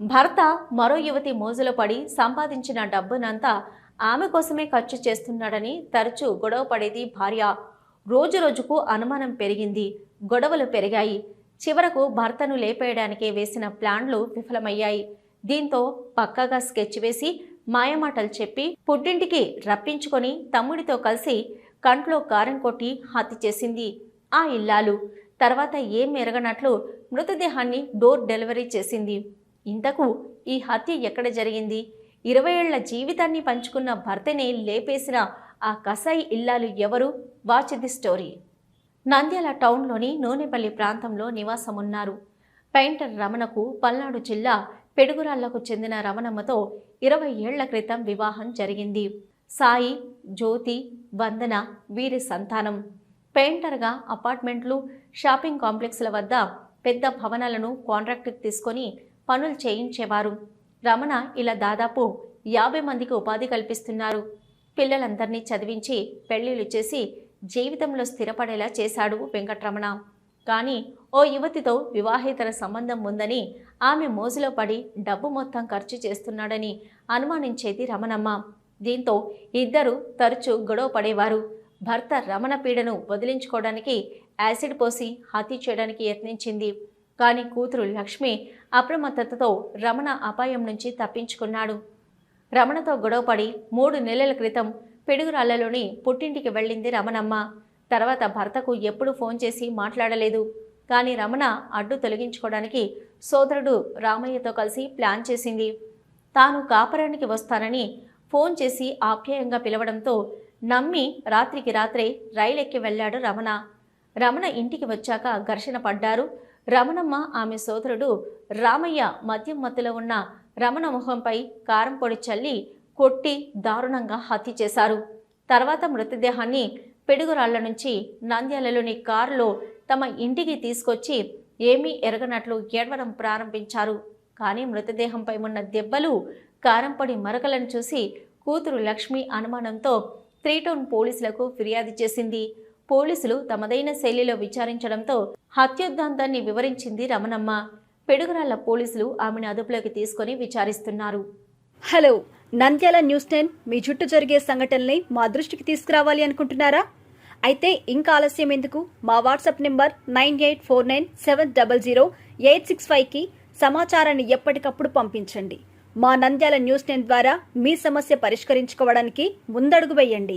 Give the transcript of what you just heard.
భర్త మరో యువతి మోజులో పడి సంపాదించిన డబ్బునంతా ఆమె కోసమే ఖర్చు చేస్తున్నాడని తరచూ గొడవ పడేది భార్య. రోజు రోజుకు అనుమానం పెరిగింది. గొడవలు పెరిగాయి. చివరకు భర్తను లేపేయడానికే వేసిన ప్లాన్లు విఫలమయ్యాయి. దీంతో పక్కాగా స్కెచ్ వేసి మాయమాటలు చెప్పి పుట్టింటికి రప్పించుకొని తమ్ముడితో కలిసి కంట్లో కారం కొట్టి హత్య చేసింది ఆ ఇల్లాలు. తర్వాత ఏం ఎరగనట్లు మృతదేహాన్ని డోర్ డెలివరీ చేసింది. ఇంతకు ఈ హత్య ఎక్కడ జరిగింది? ఇరవై ఏళ్ళ జీవితాన్ని పంచుకున్న భర్తనే లేపేసిన ఆ కసాయి ఇల్లాలు ఎవరు? Watch the story. నంద్యాల టౌన్లోని నూనెపల్లి ప్రాంతంలో నివాసమున్నారు. పెయింటర్ రమణకు పల్నాడు జిల్లా పెడుగురాళ్ళకు చెందిన రమణమ్మతో ఇరవై ఏళ్ళ క్రితం వివాహం జరిగింది. సాయి జ్యోతి వందన వీరి సంతానం. పెయింటర్గా అపార్ట్మెంట్లు షాపింగ్ కాంప్లెక్స్ల వద్ద పెద్ద భవనాలను కాంట్రాక్ట్కి తీసుకొని పనులు చేయించేవారు. రమణ ఇలా దాదాపు యాభై మందికి ఉపాధి కల్పిస్తున్నారు. పిల్లలందరినీ చదివించి పెళ్ళిళ్ళు చేసి జీవితంలో స్థిరపడేలా చేశాడు వెంకట్రమణ. కానీ ఓ యువతితో వివాహేతర సంబంధం ఉందని ఆమె మోజులో పడి డబ్బు మొత్తం ఖర్చు చేస్తున్నాడని అనుమానించేది రమణమ్మ. దీంతో ఇద్దరు తరచూ గొడవ పడేవారు. భర్త రమణ పీడను వదిలించుకోవడానికి యాసిడ్ పోసి హత్య చేయడానికి యత్నించింది. కానీ కూతురు లక్ష్మి అప్రమత్తతతో రమణ అపాయం నుంచి తప్పించుకున్నాడు. రమణతో గొడవపడి మూడు నెలల క్రితం పిడుగురాళ్ళలోని పుట్టింటికి వెళ్ళింది రమణమ్మ. తర్వాత భర్తకు ఎప్పుడు ఫోన్ చేసి మాట్లాడలేదు. కానీ రమణ అడ్డు తొలగించుకోవడానికి సోదరుడు రామయ్యతో కలిసి ప్లాన్ చేసింది. తాను కాపరానికి వస్తానని ఫోన్ చేసి ఆప్యాయంగా పిలవడంతో నమ్మి రాత్రికి రాత్రే రైలెక్కి వెళ్ళాడు రమణ. రమణ ఇంటికి వచ్చాక ఘర్షణ పడ్డారు రమణమ్మ ఆమె సోదరుడు రామయ్య మద్యం మత్తులో ఉన్న రమణ మొహంపై కారం పొడి చల్లి కొట్టి దారుణంగా హత్య చేశారు. తర్వాత మృతదేహాన్ని పిడుగురాళ్ళ నుంచి నంద్యాలలోని కారులో తమ ఇంటికి తీసుకొచ్చి ఏమీ ఎరగనట్లు ఏడవడం ప్రారంభించారు. కానీ మృతదేహంపై ఉన్న దెబ్బలు కారంపొడి మరకలను చూసి కూతురు లక్ష్మి అనుమానంతో త్రీటౌన్ పోలీసులకు ఫిర్యాదు చేసింది. పోలీసులు తమదైన శైలిలో విచారించడంతో హత్యోద్ధాంతాన్ని వివరించింది రమణమ్మ. పెడుగురాళ్ళ పోలీసులు ఆమెను అదుపులోకి తీసుకొని విచారిస్తున్నారు. హలో నంద్యాల న్యూస్ టెన్ మీ చుట్టూ జరిగే సంఘటనల్ని మా దృష్టికి తీసుకురావాలి అనుకుంటున్నారా? అయితే ఇంకా ఆలస్యం ఎందుకు? మా WhatsApp number nine eight four nine seven double zero eight six ఫైవ్కి సమాచారాన్ని ఎప్పటికప్పుడు పంపించండి. మా నంద్యాల న్యూస్ టెన్ ద్వారా మీ సమస్య పరిష్కరించుకోవడానికి ముందడుగు వేయండి.